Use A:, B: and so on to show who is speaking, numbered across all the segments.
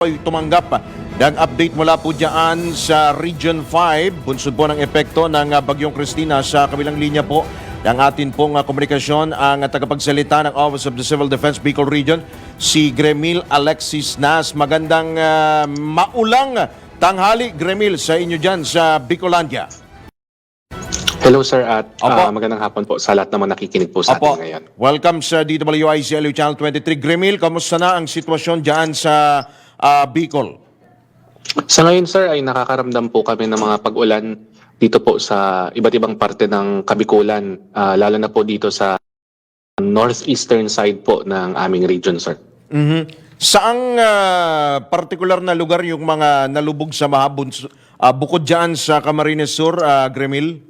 A: ay tumanggap ng update mula po dyan sa Region 5, bunsod po ng epekto ng ah, Bagyong Cristina sa kabilang linya po ng atin pong ah, komunikasyon ang tagapagsalita ng Office of the Civil Defense Bicol Region, si Gremil Alexis Nas. Magandang ah, maulang tanghali, Gremil, sa inyo dyan sa Bicolandia.
B: Hello sir at
A: Opo.
B: ah, magandang hapon po sa lahat naman nakikinig po sa
A: Opo,
B: atin ngayon.
A: welcome sa DWICLU Channel 23. Gremil, kamusta na ang sitwasyon dyan sa ah, Bicol?
B: Sa ngayon sir ay nakakaramdam po kami ng mga pag-ulan dito po sa iba't ibang parte ng Kabikulan, ah, lalo na po dito sa northeastern side po ng aming region sir.
A: Mhm. Saang ah, partikular na lugar yung mga nalubog sa mahabon ah, bukod diyan sa Camarines Sur, ah, Gremil?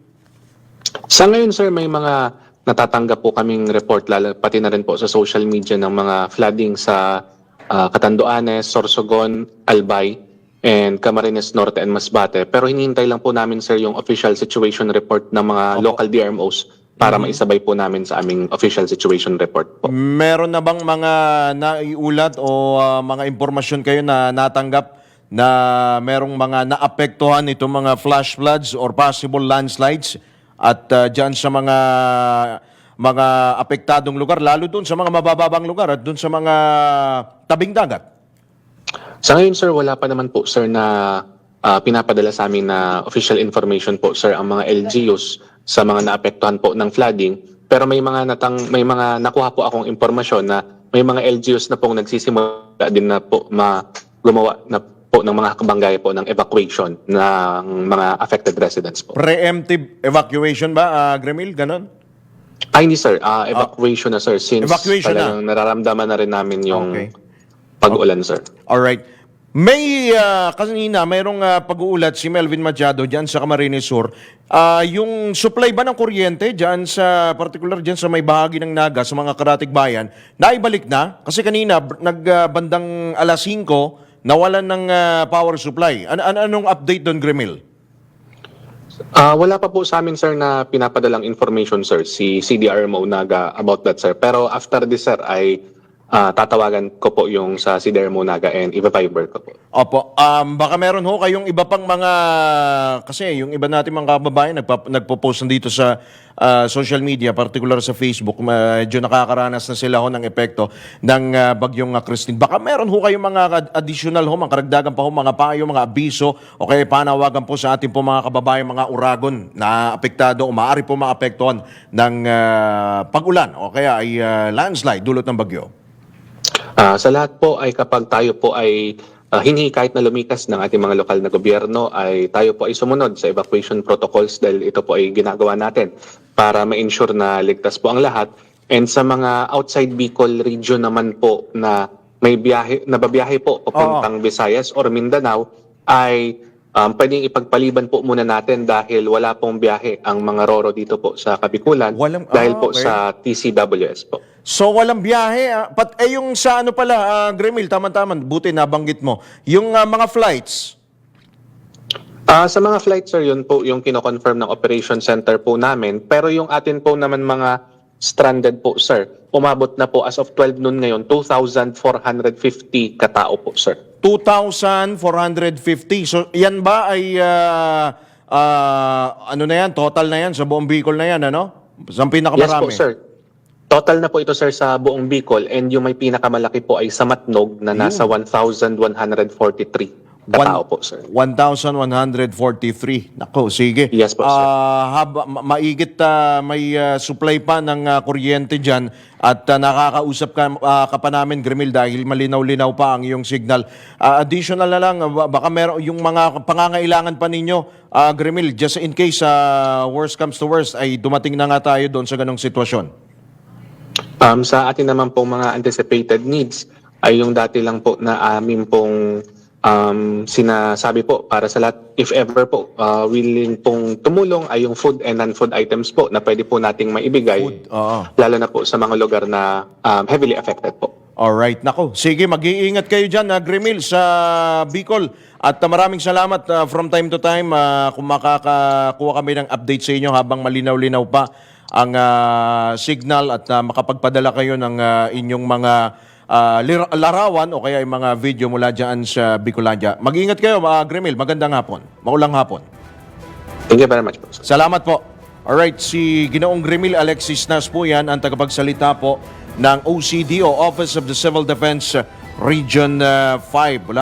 B: Sa ngayon sir may mga natatanggap po kaming report lalo pati na rin po sa social media ng mga flooding sa ah, Catanduanes, Sorsogon, Albay and Camarines Norte and Masbate. Pero hinihintay lang po namin sir yung official situation report ng mga local DRMOs para maisabay po namin sa aming official situation report po.
A: Meron na bang mga naiulat o ah, mga impormasyon kayo na natanggap na merong mga naapektuhan itong mga flash floods or possible landslides at ah, diyan sa mga mga apektadong lugar lalo doon sa mga mabababang lugar at doon sa mga tabing dagat?
B: Sa ngayon sir, wala pa naman po sir na ah, pinapadala sa amin na official information po sir ang mga LGUs sa mga naapektuhan po ng flooding. Pero may mga natang may mga nakuha po akong impormasyon na may mga LGUs na pong nagsisimula din na po ma gumawa na po ng mga kabanggay po ng evacuation ng mga affected residents po.
A: Preemptive evacuation ba, ah, Gremil? Ganon?
B: Ay, hindi sir, Ah, evacuation na sir since
A: Evacuation na.
B: talagang nararamdaman na rin namin yung
A: Okay.
B: pag-ulan sir.
A: Alright. May, uh, kanina, mayroong ah, pag-uulat si Melvin Machado dyan sa Camarines Sur. Ah, yung supply ba ng kuryente dyan sa, particular dyan sa may bahagi ng Naga, sa mga karatig bayan, naibalik na? Kasi kanina, b- nagbandang alas 5, nawalan ng ah, power supply. An- an- anong update doon, Grimil?
B: Ah, wala pa po sa amin sir na pinapadalang information sir si CDRMO Naga about that sir. Pero after this sir ay ah, tatawagan ko po yung sa CDRMO Naga and i-viber ko po.
A: Opo, um, baka meron ho kayong iba pang mga, kasi yung iba natin mga kababayan nagpa, nagpo-post na dito sa ah, social media, particular sa Facebook, medyo nakakaranas na sila ho ng epekto ng ah, bagyong ah, Christine. Baka meron ho kayong mga ad- additional ho, mga karagdagan pa ho, mga payo, mga abiso, o kaya panawagan po sa ating po mga kababayan, mga uragon na apektado o maaari po maapektuhan ng ah, pag-ulan o kaya ay ah, landslide dulot ng bagyo.
B: Ah, sa lahat po ay kapag tayo po ay uh, kahit na lumikas ng ating mga lokal na gobyerno ay tayo po ay sumunod sa evacuation protocols dahil ito po ay ginagawa natin para ma-ensure na ligtas po ang lahat. And sa mga outside Bicol region naman po na may biyahe, nababiyahe po papuntang Visayas or Mindanao ay um, pwedeng ipagpaliban po muna natin dahil wala pong biyahe ang mga roro dito po sa Kabikulan
A: Walang-
B: dahil
A: ah,
B: po
A: okay.
B: sa TCWS po.
A: So walang biyahe. ah. Pat, eh yung sa ano pala, ah, Gremil, tama-tama, buti nabanggit mo. Yung ah, mga flights,
B: Ah, sa mga flights sir, yun po yung kino-confirm ng operation center po namin. Pero yung atin po naman mga stranded po sir, umabot na po as of 12 noon ngayon, 2,450 katao po sir.
A: 2,450. So yan ba ay, ah, ah, ano na yan, total na yan, sa buong Bicol na yan, ano? Sa
B: Yes
A: pinakamarami.
B: po sir. Total na po ito sir sa buong Bicol and yung may pinakamalaki po ay sa Matnog na nasa 1,143 katao po sir.
A: 1,143. Nako, sige.
B: Yes po, sir.
A: Ah, haba, ma- maigit ah, may ah, supply pa ng ah, kuryente dyan at ah, nakakausap ka, ah, ka pa namin, Grimil, dahil malinaw-linaw pa ang iyong signal. Ah, additional na lang, baka meron yung mga pangangailangan pa ninyo, ah, Grimil, just in case ah, worst comes to worst, ay dumating na nga tayo doon sa ganong sitwasyon.
B: Um, sa atin naman pong mga anticipated needs ay yung dati lang po na amin pong um, sinasabi po para sa lahat, if ever po uh, willing pong tumulong ay yung food and non-food items po na pwede po nating maibigay,
A: Oo.
B: lalo na po sa mga lugar na um, heavily affected po.
A: Alright, nako. Sige, mag-iingat kayo dyan, uh, Grimil, sa Bicol. At ah, maraming salamat ah, from time to time ah, kung makakakuha kami ng update sa inyo habang malinaw-linaw pa ang ah, signal at ah, makapagpadala kayo ng ah, inyong mga ah, lir- larawan o kaya yung mga video mula dyan sa Bicolandia. Mag-ingat kayo, mga Grimil. Magandang hapon. Maulang hapon.
B: Thank you very much po. sir.
A: Salamat po. Alright, si Ginoong Grimil Alexis Nas po yan, ang tagapagsalita po ng OCD o Office of the Civil Defense Region ah, 5. Wala